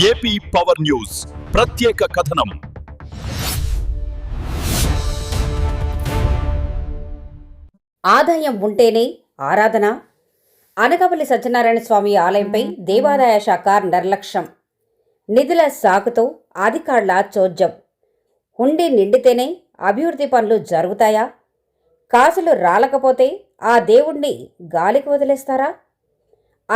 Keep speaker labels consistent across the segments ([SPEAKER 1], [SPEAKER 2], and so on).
[SPEAKER 1] AP power news ప్రత్యేక కథనం.
[SPEAKER 2] ఆదాయం ఉంటేనే ఆరాధన. అనకాపల్లి సత్యనారాయణ స్వామి ఆలయంపై దేవాదాయ శాఖ నిర్లక్ష్యం. నిధుల సాకుతో అధికారుల చోద్యం. హుండీ నిండితేనే అభివృద్ధి పనులు జరుగుతాయా? కాసులు రాలకపోతే ఆ దేవుణ్ణి గాలికి వదిలేస్తారా?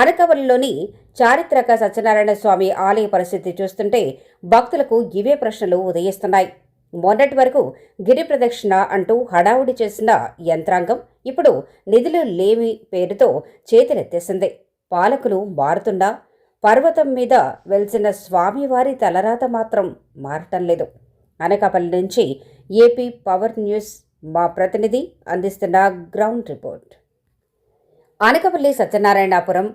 [SPEAKER 2] అనకవల్లిలోని చారిత్రక సత్యనారాయణ స్వామి ఆలయ పరిస్థితి చూస్తుంటే భక్తులకు ఇవే ప్రశ్నలు ఉదయిస్తున్నాయి. మొన్నటి వరకు గిరి ప్రదక్షిణ అంటూ హడావుడి చేసిన యంత్రాంగం ఇప్పుడు నిధులు లేమి పేరుతో చేతులెత్తేసింది పాలకులు మారుతుండా? పర్వతం మీద వెలిసిన స్వామివారి తలరాత మాత్రం మారటం లేదు. అనకాపల్లి నుంచి ఏపీ పవర్ న్యూస్ మా ప్రతినిధి అందిస్తున్న గ్రౌండ్ రిపోర్ట్. అనకపల్లి సత్యనారాయణపురం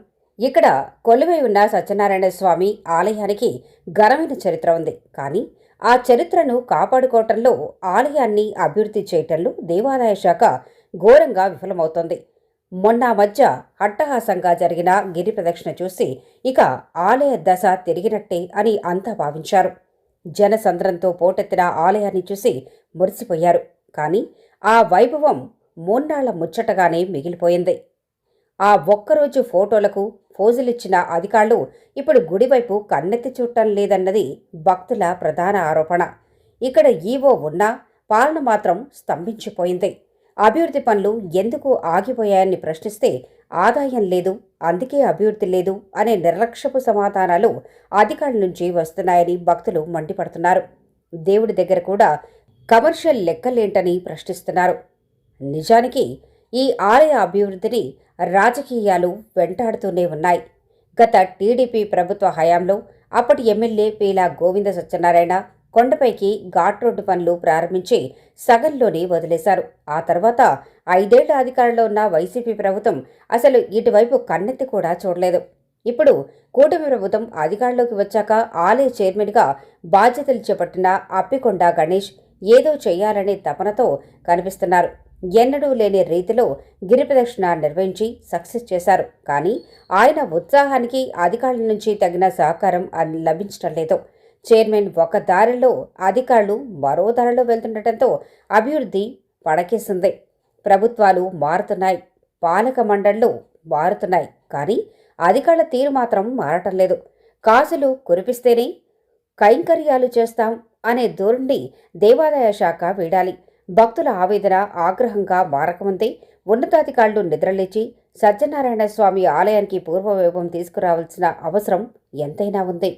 [SPEAKER 2] ఇక్కడ కొలువై ఉన్న సత్యనారాయణ స్వామి ఆలయానికి ఘనమైన చరిత్ర ఉంది. కానీ ఆ చరిత్రను కాపాడుకోవటంలో ఆలయాన్ని అభివృద్ధి చేయటంలో దేవాదాయ శాఖ ఘోరంగా విఫలమవుతోంది. మొన్న మధ్య అట్టహాసంగా జరిగిన గిరి ప్రదక్షిణ చూసి ఇక ఆలయ దశ తిరిగినట్టే అని అంతా భావించారు. జనసంద్రంతో పోటెత్తిన ఆలయాన్ని చూసి మురిసిపోయారు. కానీ ఆ వైభవం మూన్నాళ్ళ ముచ్చటగానే మిగిలిపోయింది. ఆ ఒక్కరోజు ఫోటోలకు ఫోజులిచ్చిన అధికారులు ఇప్పుడు గుడివైపు కన్నెత్తి చూడటం లేదన్నది భక్తుల ప్రధాన ఆరోపణ. ఇక్కడ ఈవో ఉన్నా పాలన మాత్రం స్తంభించిపోయింది. అభివృద్ధి పనులు ఎందుకు ఆగిపోయాయని ప్రశ్నిస్తే ఆదాయం లేదు అందుకే అభివృద్ధి లేదు అనే నిర్లక్ష్యపు సమాధానాలు అధికారుల నుంచి వస్తున్నాయని భక్తులు మండిపడుతున్నారు. దేవుడి దగ్గర కూడా కమర్షియల్ లెక్కలేంటని ప్రశ్నిస్తున్నారు. నిజానికి ఈ ఆలయ అభివృద్ధిని రాజకీయాలు వెంటాడుతూనే ఉన్నాయి. గత టీడీపీ ప్రభుత్వ హయాంలో అప్పటి ఎమ్మెల్యే పీలా గోవింద సత్యనారాయణ కొండపైకి ఘాట్ రోడ్డు పనులు ప్రారంభించి సగంలోనే వదిలేశారు. ఆ తర్వాత ఐదేళ్ళ అధికారంలో ఉన్న వైసీపీ ప్రభుత్వం అసలు ఇటువైపు కన్నెత్తి కూడా చూడలేదు. ఇప్పుడు కూటమి ప్రభుత్వం అధికారంలోకి వచ్చాక ఆలయ చైర్మన్గా బాధ్యతలు చేపట్టిన అప్పికొండ గణేష్ ఏదో చేయాలనే తపనతో కనిపిస్తున్నారు. ఎన్నడూ లేని రీతిలో గిరి ప్రదక్షిణ నిర్వహించి సక్సెస్ చేశారు. కానీ ఆయన ఉత్సాహానికి అధికారుల నుంచి తగిన సహకారం లభించడం లేదు. చైర్మన్ ఒక దారిలో అధికారులు మరో దారిలో వెళ్తుండటంతో అభివృద్ధి పడకేసింది. ప్రభుత్వాలు మారుతున్నాయి. పాలక మండళ్ళు మారుతున్నాయి. కానీ అధికారుల తీరు మాత్రం మారటం లేదు. కాసులు కురిపిస్తేనే కైంకర్యాలు చేస్తాం అనే ధోరణి దేవాదాయ శాఖ వీడాలి. భక్తుల ఆవేదన ఆగ్రహంగా మారకముందే ఉన్నతాధికారులు నిద్రలేచి సత్యనారాయణ స్వామి ఆలయానికి పూర్వవైభవం తీసుకురావాల్సిన అవసరం ఎంతైనా ఉంది.